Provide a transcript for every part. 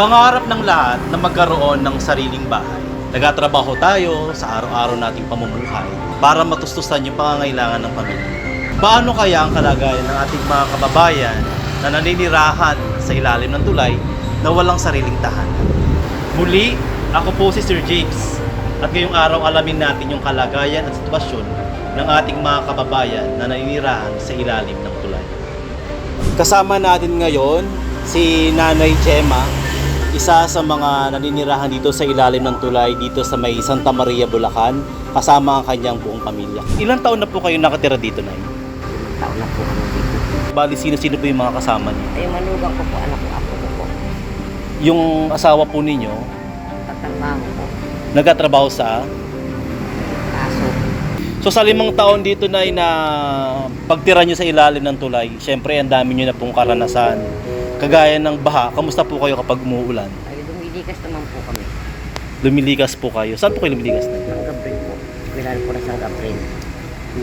Pangarap ng lahat na magkaroon ng sariling bahay. Nagatrabaho tayo sa araw-araw nating pamumuhay para matustusan yung pangangailangan ng pamilya. Paano kaya ang kalagayan ng ating mga kababayan na naninirahan sa ilalim ng tulay na walang sariling tahanan? Muli, ako po si Sir James at ngayong araw alamin natin yung kalagayan at sitwasyon ng ating mga kababayan na naninirahan sa ilalim ng tulay. Kasama natin ngayon si Nanay Gemma, isa sa mga naninirahan dito sa ilalim ng tulay dito sa may Santa Maria, Bulacan, kasama ang kanyang buong pamilya. Ilang taon na po kayo nakatira dito, Nay? Taon na po kami dito. Bali, sino-sino po yung mga kasama niyo? Ay, manugang ko po, anak ko, ako ko po. Yung asawa po ninyo, Tatrabaho po. nagkatrabaho sa... Kaso, So sa limang taon dito na na pagtira nyo sa ilalim ng tulay, syempre ang dami nyo na pong karanasan. Kagaya ng baha, kamusta po kayo kapag umuulan? ay lumilikas naman po kami. Lumilikas po kayo. Saan po kayo lumilikas na? Ang Gabriel po. Kilala po na sa Gabriel.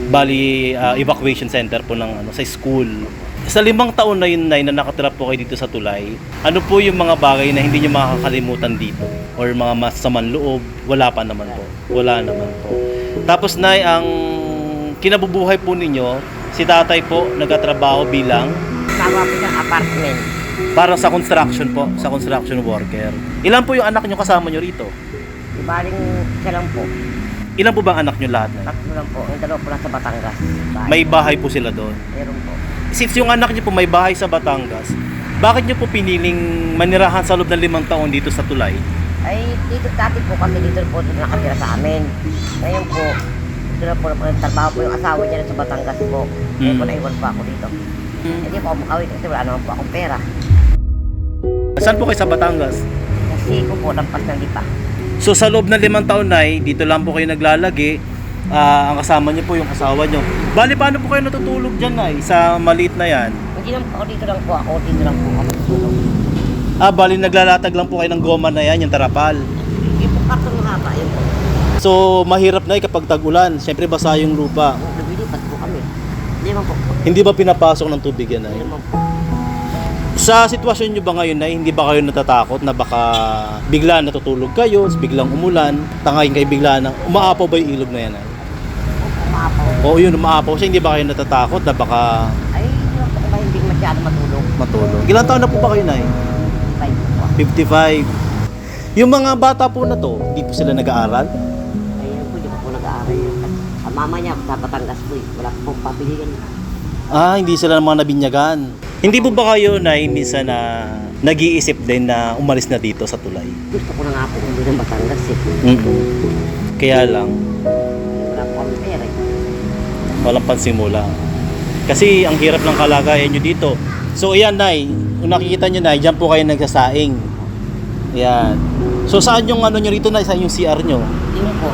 Bali, ah, evacuation center po ng ano, sa school. Sa limang taon na yun na, na nakatira po kayo dito sa tulay, ano po yung mga bagay na hindi nyo makakalimutan dito? Or mga masasamang loob? Wala pa naman po. Wala naman po. Tapos na ang kinabubuhay po ninyo, si tatay po nagkatrabaho bilang Tawa po siyang apartment. Parang sa construction po, sa construction worker. Ilan po yung anak nyo kasama nyo rito? Di baling siya lang po. Ilan po ba ang anak nyo lahat na? Tatlo lang po. Yung dalawa po nasa Batangas. Bahay. May bahay po sila doon. Meron po. Since yung anak nyo po may bahay sa Batangas, bakit nyo po piniling manirahan sa loob ng limang taon dito sa Tulay? Ay, dito dati po kami dito po dito nakatira sa amin. Ngayon po, dito na po nagtrabaho po yung asawa niya sa Batangas po. Ngayon po Mm. naiwan po ako dito. Hindi po ako makawin kasi wala naman po akong pera. Saan po kayo sa Batangas? Kasi ko po lampas ng lipa. So sa loob ng limang taon na dito lang po kayo naglalagi. Ah, ang kasama nyo po yung asawa nyo. Bali, paano po kayo natutulog dyan na sa maliit na yan? Hindi lang po ako dito lang po ako. Dito lang po ako matulog. Ah, bali, naglalatag lang po kayo ng goma na yan, yung tarapal. Hindi po karton ng haba. Yun po. So, mahirap na kapag tag-ulan. Siyempre, basa yung lupa. Lumilipat po kami. Hindi man po. Hindi ba pinapasok ng tubig yan ay? Hindi man po. Sa sitwasyon nyo ba ngayon na hindi ba kayo natatakot na baka bigla natutulog kayo, biglang umulan, tangayin kayo bigla na umaapaw ba yung ilog na yan? Ay? Umapaw. Oo yun, umaapaw siya, hindi ba kayo natatakot na baka Ay, kung hindi masyado matulog. matulog? Ilan taon na po ba kayo na po. 55. Yung mga bata po na to, hindi po sila nag-aaral? Ayun po, di po nag-aaral yun. Ang mama niya, sa Batangas po eh. Wala po pong pabiligan. Ah, hindi sila mga nabinyagan. Hindi po ba kayo na minsan na nag-iisip din na umalis na dito sa tulay? Gusto ko na nga po umuwi ng Batangas eh. mm Kaya lang, Wala po kami pera eh. walang pansimula. Kasi ang hirap ng kalagayan nyo dito. So, ayan, Nay. Kung nakikita nyo, Nay, dyan po kayo nagsasaing. Ayan. So, saan yung ano nyo rito, Nay? Saan yung CR nyo? Hindi po.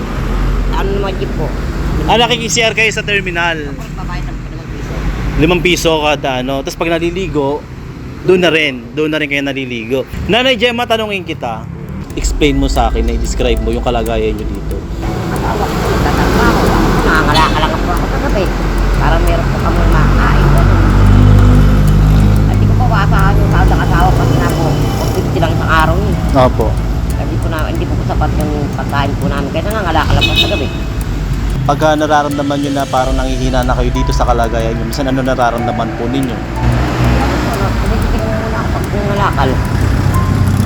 Ano naman jeep po? Ah, nakikicr kayo sa terminal. Ako nagbabayad ng dalawang piso. Limang piso kada, ano. Tapos pag naliligo, doon na rin. Doon na rin kayo naliligo. Nanay Gemma, tanongin kita. Explain mo sa akin, na-describe mo yung kalagayan nyo dito. Asawa ko, nagtatrabaho. Nangangalaka lang po ako kagabi. Para meron po kami makakain. Ganun. At di ko pa maasahan yung sahod ng asawa ko kasi na po, 50 lang sa araw yun. Opo. Hindi po na, hindi po po sapat yung pagkain po namin. Kaya nangangalaka lang po sa gabi. Pagka nararamdaman nyo na parang nangihina na kayo dito sa kalagayan nyo, minsan ano nararamdaman po ninyo?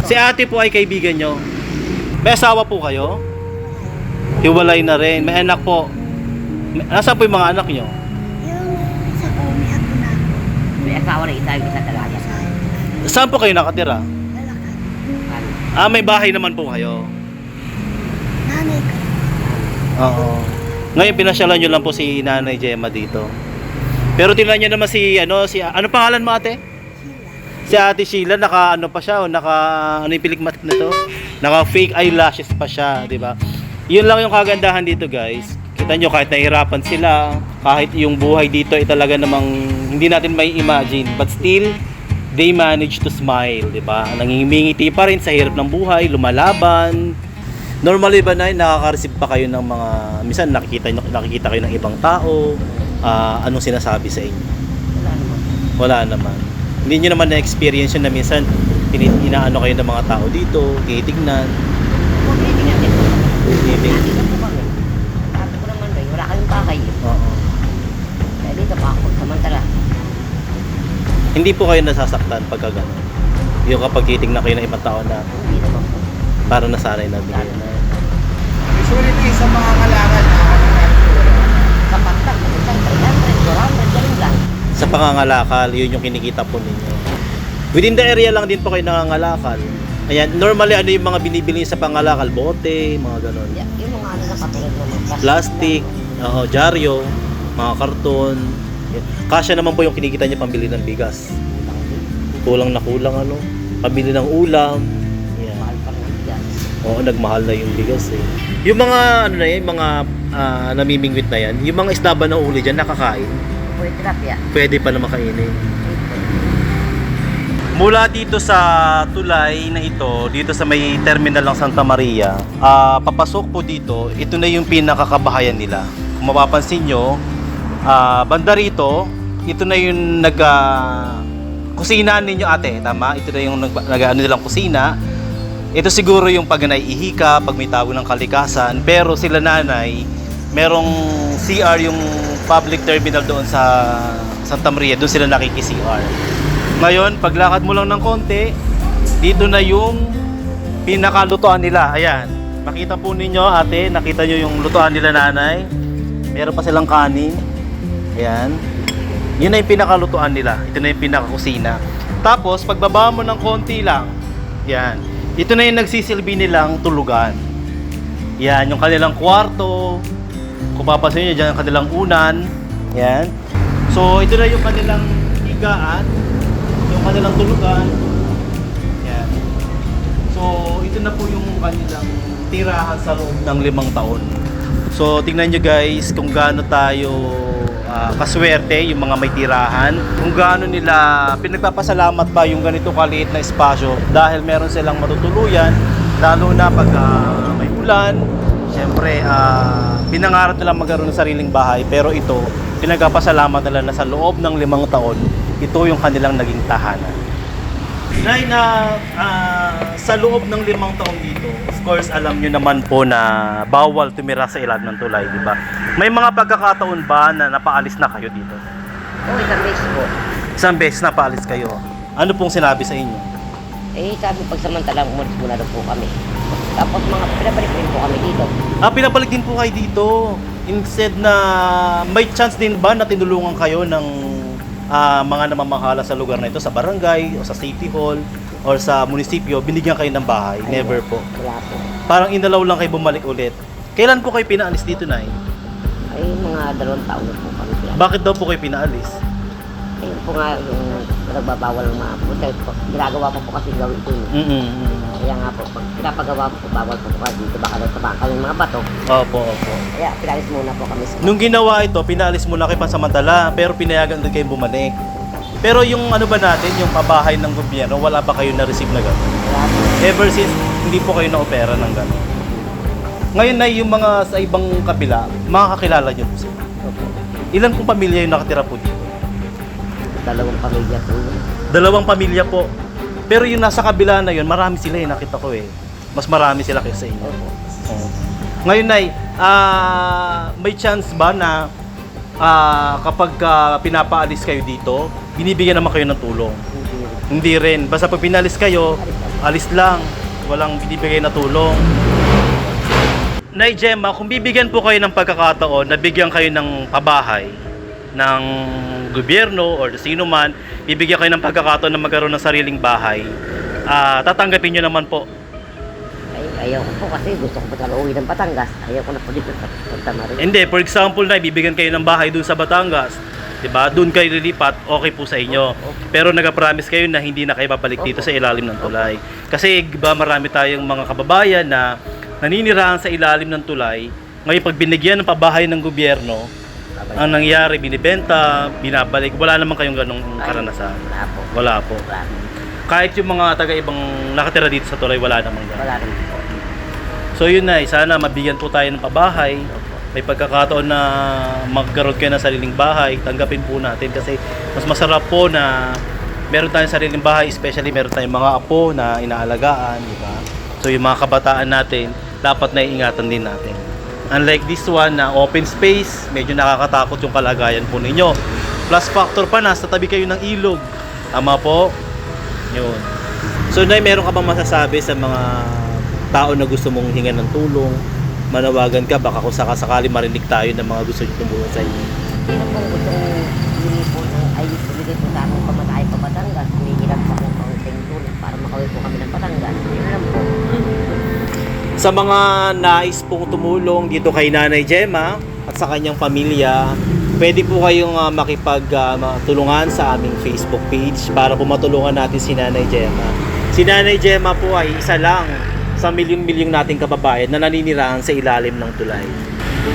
Si ate po ay kaibigan nyo. May asawa po kayo? Hiwalay na rin. May anak po. Nasaan po yung mga anak nyo? Yung sa umi ako na May asawa na isa, yung isa talaga. Saan po kayo nakatira? Ah, may bahay naman po kayo. Nanay ko. Oo. Ngayon pinasyalan nyo lang po si Nanay Gemma dito. Pero tingnan nyo naman si ano si ano pangalan mo ate? Si Ate Sheila naka ano pa siya, oh, naka ano yung pilikmat na to? Naka fake eyelashes pa siya, di ba? Yun lang yung kagandahan dito, guys. Kita nyo kahit nahihirapan sila, kahit yung buhay dito ay talaga namang hindi natin may imagine, but still they manage to smile, di ba? Nangingimingiti pa rin sa hirap ng buhay, lumalaban, Normally ba na nakaka-receive pa kayo ng mga minsan nakikita nakikita kayo ng ibang tao, ah, anong sinasabi sa inyo? Wala naman. Wala naman. Hindi niyo naman na-experience yun na minsan inaano kayo ng mga tao dito, tinitignan, Huwag kayo tingnan po. kami. Sabi ko naman ba, wala kayong bahay. Oo. Kaya dito pa ako samantala. Hindi po kayo nasasaktan pagka gano'n. Yung kapag titignan kayo ng ibang tao na Hindi naman po. Para nasanay na bigay. Usually ito sa mga kalangan na. Kasi isang 300, 400, ganun lang. Sa pangangalakal, yun yung kinikita po ninyo. Within the area lang din po kayo nangangalakal. Ayan, normally ano yung mga binibili sa pangalakal? Bote, mga gano'n. Yeah, yung mga ano na katulad ng mga Plastic, oo, dyaryo, mga karton. Kasya naman po yung kinikita niya pambili ng bigas. Kulang na kulang ano. Pambili ng ulam. Oo, nagmahal na yung bigas eh. Yung mga ano na yan, mga ah, namimingwit na yan, yung mga isda ba na uli dyan, nakakain. Pwede tilapia. Pwede pa na makainin. Mula dito sa tulay na ito, dito sa may terminal ng Santa Maria, ah, papasok po dito, ito na yung pinakakabahayan nila. Kung mapapansin nyo, ah, banda rito, ito na yung nag ah, kusina ninyo ate, tama? Ito na yung nag, nag ano nilang kusina. Ito siguro yung pag naiihi ka, pag may tawag ng kalikasan, pero sila nanay, merong CR yung public terminal doon sa Santa Maria, doon sila nakiki-CR. Ngayon, paglakad mo lang ng konti, dito na yung pinakalutuan nila. Ayan. Makita po ninyo, ate, nakita nyo yung lutuan nila nanay. Meron pa silang kanin. Ayan. Yun na yung pinakalutuan nila. Ito na yung pinakakusina. Tapos, pagbaba mo ng konti lang, yan. Ito na yung nagsisilbi nilang tulugan. Yan, yung kanilang kwarto. Kung papasin nyo dyan, ang kanilang unan. Yan. So, ito na yung kanilang higaan. Yung kanilang tulugan. Yan. So, ito na po yung kanilang tirahan sa loob ng limang taon. So, tingnan nyo guys kung gaano tayo ah, kaswerte yung mga may tirahan. Kung gaano nila pinagpapasalamat ba yung ganito kaliit na espasyo dahil meron silang matutuluyan lalo na pag ah, may ulan. Siyempre, ah, pinangarap nila magkaroon ng sariling bahay pero ito, pinagpapasalamat nila na sa loob ng limang taon, ito yung kanilang naging tahanan. Nay, na ah, sa loob ng limang taong dito, course, alam nyo naman po na bawal tumira sa ilalim ng tulay, di ba? May mga pagkakataon ba na napaalis na kayo dito? Oo, isang beses po. Isang beses napaalis kayo. Ano pong sinabi sa inyo? Eh, sabi pagsamantalang umalis muna daw po kami. Tapos mga pinabalik rin po kami dito. Ah, pinabalik din po kayo dito. Instead na may chance din ba na tinulungan kayo ng ah, mga namamahala sa lugar na ito, sa barangay, o sa city hall, or sa munisipyo, binigyan kayo ng bahay? Never po. Wala po. Parang inalaw lang kayo bumalik ulit. Kailan po kayo pinaalis dito, Nay? Ay, mga dalawang taon na po kami. Bakit daw po kayo pinaalis? Ayun po nga yung nagbabawal ng mga po. Dahil po, ginagawa po po kasi gawin po yun. Mm-mm. Kaya nga po, pag pinapagawa po, bawal po po kasi dito. Baka sa kami mga bato. Opo, opo. Kaya pinalis muna po kami sa Nung ginawa ito, pinaalis muna kayo pansamantala, pero pinayagan din kayo bumalik. Pero yung ano ba natin, yung pabahay ng gobyerno, wala ba kayo na-receive na gano'n? Wala po. Ever since, hindi po kayo na-opera ng gano'n. Ngayon na yung mga sa ibang kabila, makakakilala nyo po sila. Opo. Ilan pong pamilya yung nakatira po dito? Dalawang pamilya po. Dalawang pamilya po. Pero yung nasa kabila na yun, marami sila eh, nakita ko eh. Mas marami sila kaysa inyo. Opo. Oo. Ngayon, Nay, ah, may chance ba na ah, kapag ah, pinapaalis kayo dito, binibigyan naman kayo ng tulong? Hindi rin. Hindi rin. Basta pag pinalis kayo, alis lang. Walang binibigay na tulong. Nay Gemma, kung bibigyan po kayo ng pagkakataon na bigyan kayo ng pabahay ng gobyerno or sino man, bibigyan kayo ng pagkakataon na magkaroon ng sariling bahay, ah, tatanggapin nyo naman po. Ay, ayaw ko po kasi gusto ko pa talaga uwi ng Batangas. Ayaw ko na po dito sa Santa Maria. Hindi, for example na bibigyan kayo ng bahay doon sa Batangas, 'di ba? Doon kayo lilipat, okay po sa inyo. Pero nag-promise kayo na hindi na kayo babalik dito sa ilalim ng tulay. Kasi 'di ba marami tayong mga kababayan na naninirahan sa ilalim ng tulay. Ngayon pag binigyan ng pabahay ng gobyerno, ang nangyari binibenta, binabalik, wala naman kayong ganong karanasan. Wala po. Wala po. Wala. Kahit yung mga taga-ibang nakatira dito sa tulay, wala namang ganun. Wala rin po. So yun na, sana mabigyan po tayo ng pabahay. May pagkakataon na magkaroon kayo ng sariling bahay, tanggapin po natin kasi mas masarap po na meron tayong sariling bahay, especially meron tayong mga apo na inaalagaan, di ba? So yung mga kabataan natin, dapat naiingatan din natin. Unlike this one na open space, medyo nakakatakot yung kalagayan po ninyo. Plus factor pa, nasa tabi kayo ng ilog. Tama po? Yun. So, Nay, meron ka bang masasabi sa mga tao na gusto mong hingan ng tulong? Manawagan ka, baka kung sakasakali marinig tayo ng mga gusto nyo tumulong sa inyo. Sino pong gusto humingi po ng ay ibigay po sa aming pamatay pa Batangas, lang po akong kaunting tulong para makawin po kami ng Batangas. Yun lang po. Sa mga nais pong tumulong dito kay Nanay Gemma at sa kanyang pamilya, pwede po kayong uh, makipagtulungan sa aming Facebook page para po matulungan natin si Nanay Gemma. Si Nanay Gemma po ay isa lang sa milyon-milyong nating kababayan na naninirahan sa ilalim ng tulay.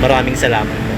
Maraming salamat.